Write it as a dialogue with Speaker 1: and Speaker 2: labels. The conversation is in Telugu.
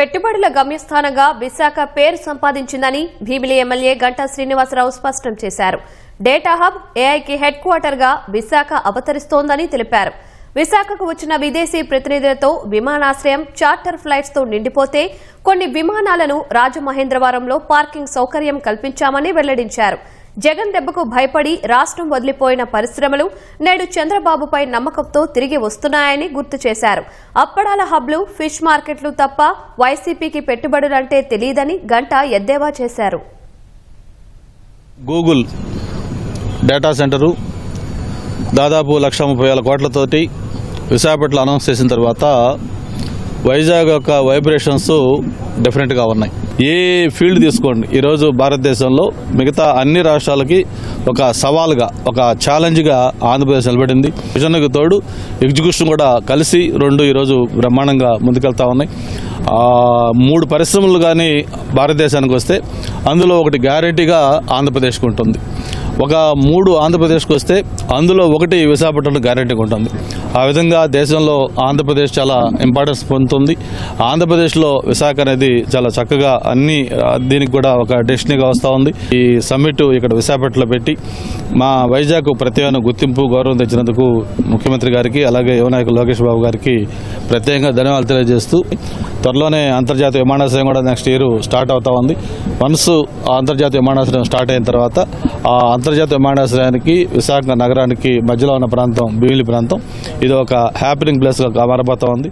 Speaker 1: పెట్టుబడుల గమ్యస్థానంగా విశాఖ పేరు సంపాదించిందని భీమిలి ఎమ్మెల్యే గంటా శ్రీనివాసరావు స్పష్టం చేశారు. డేటా హబ్ ఏఐకి హెడ్ క్వార్టర్గా విశాఖ అవతరిస్తోందని తెలిపారు. విశాఖకు వచ్చిన విదేశీ ప్రతినిధులతో విమానాశ్రయం చార్టర్ ఫ్లైట్స్తో నిండిపోతే కొన్ని విమానాలను రాజమహేంద్రవరంలో పార్కింగ్ సౌకర్యం కల్పించామని వెల్లడించారు. జగన్ దెబ్బకు భయపడి రాష్ట్రం వదిలిపోయిన పరిశ్రమలు నేడు చంద్రబాబుపై నమ్మకంతో తిరిగి వస్తున్నాయని గుర్తు చేశారు. అప్పడాల హబ్లు ఫిష్ మార్కెట్లు తప్ప వైసీపీకి పెట్టుబడులంటే తెలియదని గంట ఎద్దేవా చేశారు.
Speaker 2: గూగుల్ డేటా సెంటరు దాదాపు లక్ష ముప్పై వేల కోట్లతోటి విశాఖపట్నం అనౌన్స్ చేసిన తర్వాత వైజాగ్ యొక్క వైబ్రేషన్స్ డెఫినెట్గా ఉన్నాయి. ఏ ఫీల్డ్ తీసుకోండి ఈరోజు భారతదేశంలో మిగతా అన్ని రాష్ట్రాలకి ఒక సవాల్గా ఒక ఛాలెంజ్గా ఆంధ్రప్రదేశ్ నిలబడింది. విజన్కు తోడు ఎగ్జిక్యూషన్ కూడా కలిసి రెండు ఈరోజు బ్రహ్మాండంగా ముందుకెళ్తా ఉన్నాయి. మూడు పరిశ్రమలు కానీ భారతదేశానికి వస్తే అందులో ఒకటి గ్యారెంటీగా ఆంధ్రప్రదేశ్కి ఉంటుంది. ఒక మూడు ఆంధ్రప్రదేశ్కి వస్తే అందులో ఒకటి విశాఖపట్నం గ్యారెంటీగా ఉంటుంది. ఆ విధంగా దేశంలో ఆంధ్రప్రదేశ్ చాలా ఇంపార్టెన్స్ పొందుతుంది. ఆంధ్రప్రదేశ్లో విశాఖ అనేది చాలా చక్కగా అన్ని దీనికి కూడా ఒక డెస్టినీగా వస్తూ ఉంది. ఈ సమ్మిట్ ఇక్కడ విశాఖపట్నంలో పెట్టి మా వైజాగ్ ప్రత్యేక గుర్తింపు గౌరవం తెచ్చినందుకు ముఖ్యమంత్రి గారికి అలాగే యువనాయకులు లోకేష్ బాబు గారికి ప్రత్యేకంగా ధన్యవాదాలు తెలియజేస్తూ త్వరలోనే అంతర్జాతీయ విమానాశ్రయం కూడా నెక్స్ట్ ఇయర్ స్టార్ట్ అవుతా ఉంది. వన్స్ అంతర్జాతీయ విమానాశ్రయం స్టార్ట్ అయిన తర్వాత ఆ అంతర్జాతీయ విమానాశ్రయానికి విశాఖ నగరానికి మధ్యలో ఉన్న ప్రాంతం భీమిలి ప్రాంతం ఇది ఒక హ్యాపీనింగ్ ప్లేస్గా మారబోతా ఉంది